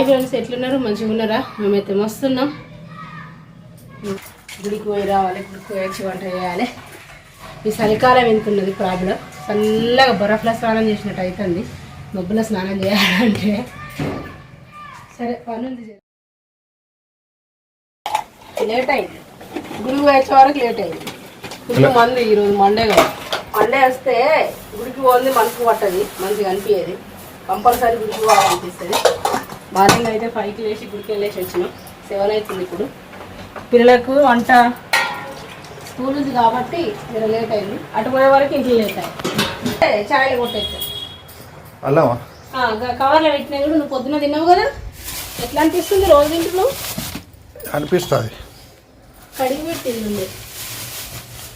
Hi friends ఎట్లున్నారు? మంచిగా ఉన్నారా? మేమైతే మస్తున్నాం. గుడికి పోయి రావాలి గుడికి పోయి వచ్చి వంట చేయాలి. ఈ చలికాలం ఎంతున్నది ప్రాబ్లం. చల్లగా బరఫ్లో స్నానం చేసినట్టు అవుతుంది మబ్బులో స్నానం చేయాలంటే. సరే పని ఉంది చేద్దాం. లేట్ అయింది. గుడికి వచ్చే వరకు లేట్ అయింది. గుడికి మంది ఈరోజు మండే కదా. మండే వస్తే గుడికి పోంది మనసు పట్టది. మంచిగా అనిపించేది కంపల్సరీ గుడికి పోవాలనిపిస్తుంది. మార్నింగ్ అయితే ఫైవ్కి లేచి గుడికి వెళ్ళేసి వచ్చినాం. సెవెన్ అవుతుంది ఇప్పుడు. పిల్లలకు వంట స్కూల్ ఉంది కాబట్టి జర లేట్ అయింది. అటు పోయే వరకు ఇంట్లో లేట్ అయింది. ఛాయలు కొట్టేస్తాం అల్లమా? కవర్లో పెట్టినా కూడా నువ్వు పొద్దున తిన్నావు కదా? ఎట్లా అనిపిస్తుంది రోజు తింటున్నావు? అనిపిస్తుంది. కడిగి పెట్టింది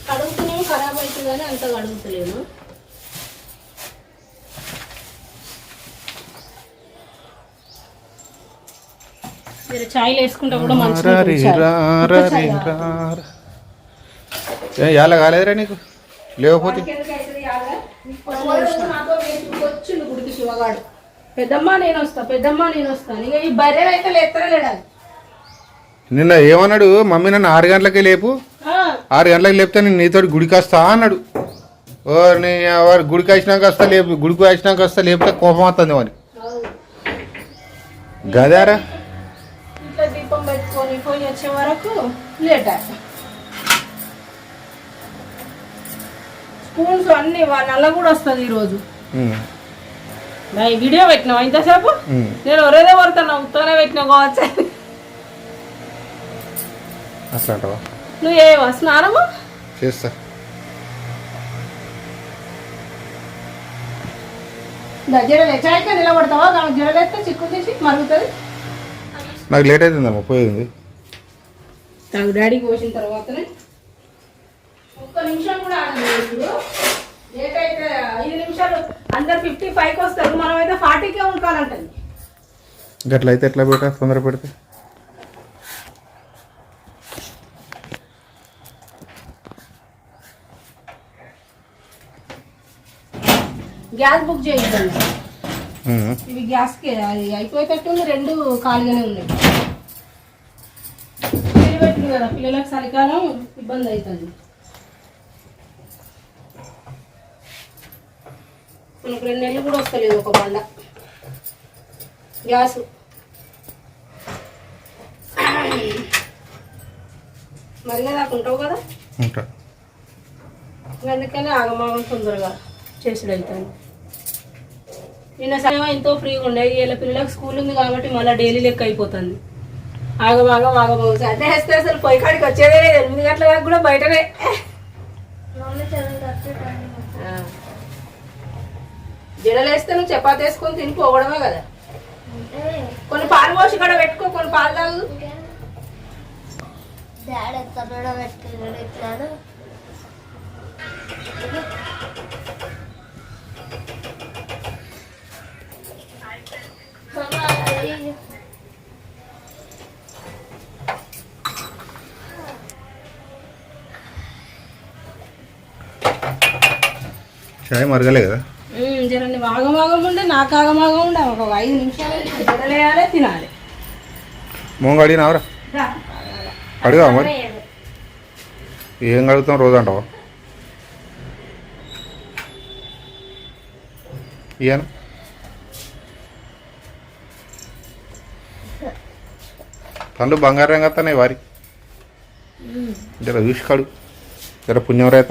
కడుగుతున్నాము ఖరాబ్ అవుతుందని అంత కడుగుతలేను ఛాయలు వేసుకుంటే కూడా మంచిగా ఏ ఇలా కాలేదురా నీకు? లేకపోతే? వచ్చిండు గుడికి శివగాడు పెద్దమ్మ నేను వస్తా పెద్దమ్మ నేను వస్తా. ఇక ఈ బర్రె అయితే లేస్తారా లేడా నిన్న ఏమన్నాడు? మమ్మీ నన్ను ఆరు గంటలకే లేపు. ఆరు గంటలకు లేపితే నేను నీతో గుడికి వస్తా అన్నాడు. ఓ గుడికి వచ్చినాక వస్తా లేపు గుడికి వచ్చినాక వస్తా లేపితే కోపం వస్తుంది మరి. గదారా? వచ్చే వరకు లేట్ స్పూన్స్ అన్ని వా- నల్ల కూడా వస్తుంది ఈరోజు. వీడియో పెట్టినావా ఇంతసేపు. నేను ఒరేదే పడుతున్నా ఉత్తనే పెట్టినా కావచ్చు. నువ్వు ఏవా స్నానము? చేస్తా. జడలే చాయ్కా నిలబడతావా? జడలేస్తే చిక్కు తీసి మరుగుతుంది. నాకు లేట్ అవుతుందమ్మా పోయింది. నాకు డాడీకి పోసిన తర్వాతనే ఒక్క నిమిషం కూడా ఇప్పుడు. లేట్ అయితే ఐదు నిమిషాలు అందరు ఫిఫ్టీ ఫైవ్కి వస్తారు. మనం అయితే ఫార్టీకే ఉండాలంటది గట్ల అయితే ఎట్లా పెట్టా తొందర పెడితే. గ్యాస్ బుక్ చేయించండి. ఇవి గ్యాస్కి అది అయిపోయేటట్టుంది. రెండు ఖాళీగానే ఉన్నాయి. పెట్టింది కదా పిల్లలకు చలికాలం ఇబ్బంది అవుతుంది. మనకు రెండు నెలలు కూడా వస్తలేదు ఒక బండ. గ్యాస్. మరిగా దాకా ఉంటావు కదా? ఉంటా. అందుకని ఆగమాగం తొందరగా చేసుడు అవుతుంది నిన్న సమయం ఎంతో ఫ్రీగా ఉండే వీళ్ళ పిల్లలకు స్కూల్ ఉంది కాబట్టి మళ్ళీ డైలీ లెక్క అయిపోతుంది. ఆగమాగం ఆగమాగం. అదే వేస్తే అసలు పొయ్యి కాడికి వచ్చేదే లేదు. ఎనిమిది గంటల దాకా కూడా బయటనే. జడలేస్తే నువ్వు చపాతి వేసుకొని తిని పోవడమే కదా. కొన్ని పాలు పోసి కూడా పెట్టుకో కొన్ని పాలు తాగు. డాడీ ఎత్తనో పెట్టుకున్నాడు ఇట్లాను. చాయ్ మరగలే కదా? ఉమ్, జర నువ్వు ఆగమాగం ఉండే నాకు ఆగమాగం ఉండే. ఒక ఐదు నిమిషాలు తినాలి. మొంగ అడిగినావరా. అడిగా మరి? ఏం కడుగుతాం రోజు అంటావా? ఇయ్యాను పండ్లు బంగారం కత్తానే వారి. జర చూసి కడు. జర పుణ్యం రేత.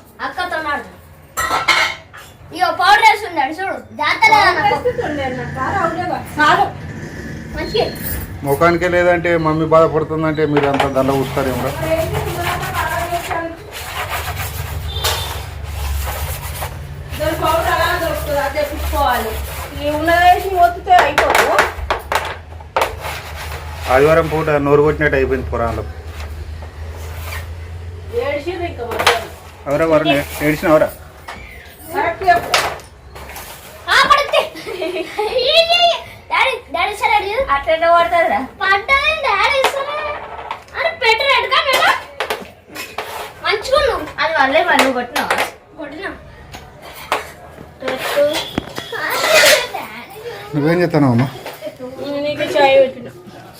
ముఖానికే లేదంటే మమ్మీ బాధపడుతుందంటే మీరు అంత దండ కూస్తారేమో ఆదివారం పూట నోరు కొట్టినట్టు అయిపోయింది పురాణంలో ఎవరెవరు ఏడిచినవరా మధ్యాహ్నం ఎవరా వరం ఏడిచిన ఎవరా కరెక్ట్ చెప్పు ఆ, పడుద్ది. డాడీ డాడీ సరే అట్లా పడుతుందిరా పడ్డది డాడీ ఇస్తారా అని పెట్టు రెడ్గా నేను మంచిగా అది వాళ్ళే వాళ్ళు కొట్టినావా? కొట్టినా. పెట్టు. నువ్వేం చెప్తాను అమ్మా? నీకు చాయ్ పెట్టిన.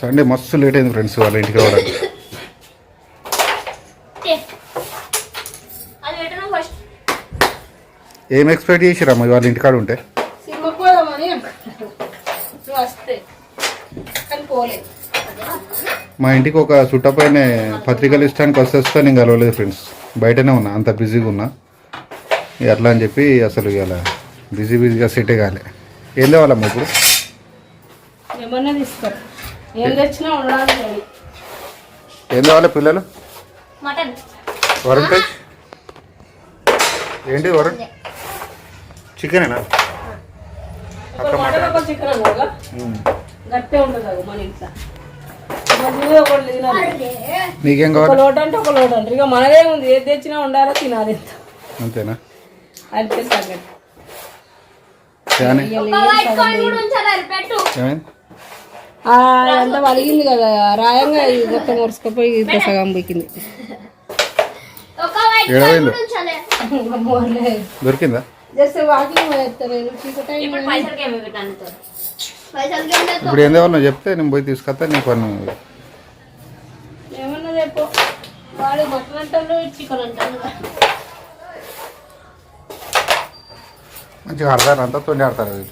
సండే మస్తు లేట్ అయింది ఫ్రెండ్స్ వాళ్ళ ఇంటికి రావడానికి. ఏం. ఎక్స్పెక్ట్ చేసిరమ్మా వాళ్ళ ఇంటికాడ ఉంటే సినిమాకి పోదామని నువ్వు వస్తే కానీ పోలేదు. మా ఇంటికి ఒక చుట్టపైన పత్రికలు ఇష్టానికి వస్తే వస్తే నేను కలవలేదు ఫ్రెండ్స్ బయటనే ఉన్నా అంత బిజీగా ఉన్నా. ఇక అట్లా అని చెప్పి అసలు ఇలా బిజీ బిజీగా సెటే కాలే. ఏం తేవాలమ్మా ఇప్పుడు? ఏం తేవాలి పిల్లలు? మటన్. వరుణ్ టచ్ ఏంటి వరుణ్? చికెనేనా? ఒక మటన్ గట్టే ఉండదు మన ఇంట్లో. ఒక కావాలి? లోటు అంటే ఒక లోటు అంటారు ఇక మనదే ఉంది. ఏది తెచ్చినా ఉండాలో తినాలి అంతేనా? అంతే సంగతి. వలిగింది కదా. రాయంగా మొత్తం మురుసుకుపోయి ఇంత సగం పోయిందో? దొరికిందా? జస్ట్ వాకింగ్ చీకటి ఇప్పుడు ఏం తేవాలో చెప్తే నేను పోయి తీసుకొస్తా నీ పన్ను ఏమన్నా చెప్పు. వాడు మటన్ అంటారు చికెన్ అంటారు మంచిగా ఆడతారు? అంతా తొండి ఆడతారు అది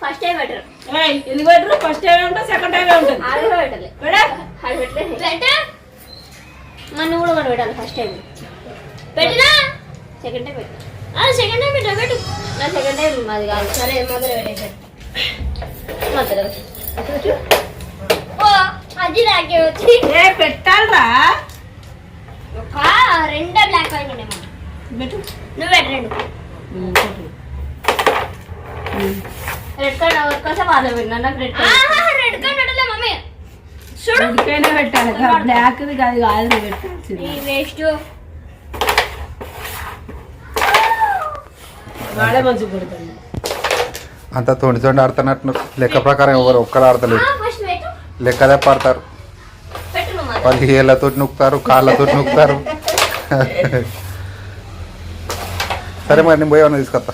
ఫస్ట్ టైం పెట్టరు. ఏయ్, ఎందుకు పెట్టరు? ఫస్ట్ టైం ఉంటుంది సెకండ్ టైం ఉంటుంది. ఆడు కూడా పెట్టాలి. ఆడు పెట్టలేదు. పెట్టు. మన కూడా కూడా పెట్టాలి ఫస్ట్ టైం. పెట్టినా? సెకండ్ టైం పెట్టు. సెకండ్ టైం పెట్టా పెట్టు. నా సెకండ్ టైం మాది కాదు. సరే మొదలు పెట్టేసారు మొదలు అది నాకే వచ్చి ఏ పెట్టాలరా. ఒక రెండే బ్లాక్ ఉన్నాయి మన పెట్టు. నువ్వు పెట్టు రెండు. రెడ్ కార్డ్ ఎవరి కోసం వాళ్ళు విన్నా నాకు రెడ్ కార్డ్ రెడ్ కార్డ్ పెట్టలే మమ్మీ. చూడు. పెట్టాలి. బ్లాక్ది కాదు కాదు పెట్టాల్సింది. వేస్ట్ వాడే మంచిగా అంతా తొండి తొండి ఆడుతున్నట్టు లెక్క ప్రకారం ఎవరు ఒక్కరు ఆడతలేదు ఫస్ట్ పెట్టు. లెక్క దెబ్బ ఆడతారు పెట్టు నువ్వు మరి. వాళ్ళు ఏళ్ళతో నొక్కుతారు కాళ్ళతో నొక్కుతారు. సరే మరి నేను పోయి ఏమన్నా తీసుకొస్తా.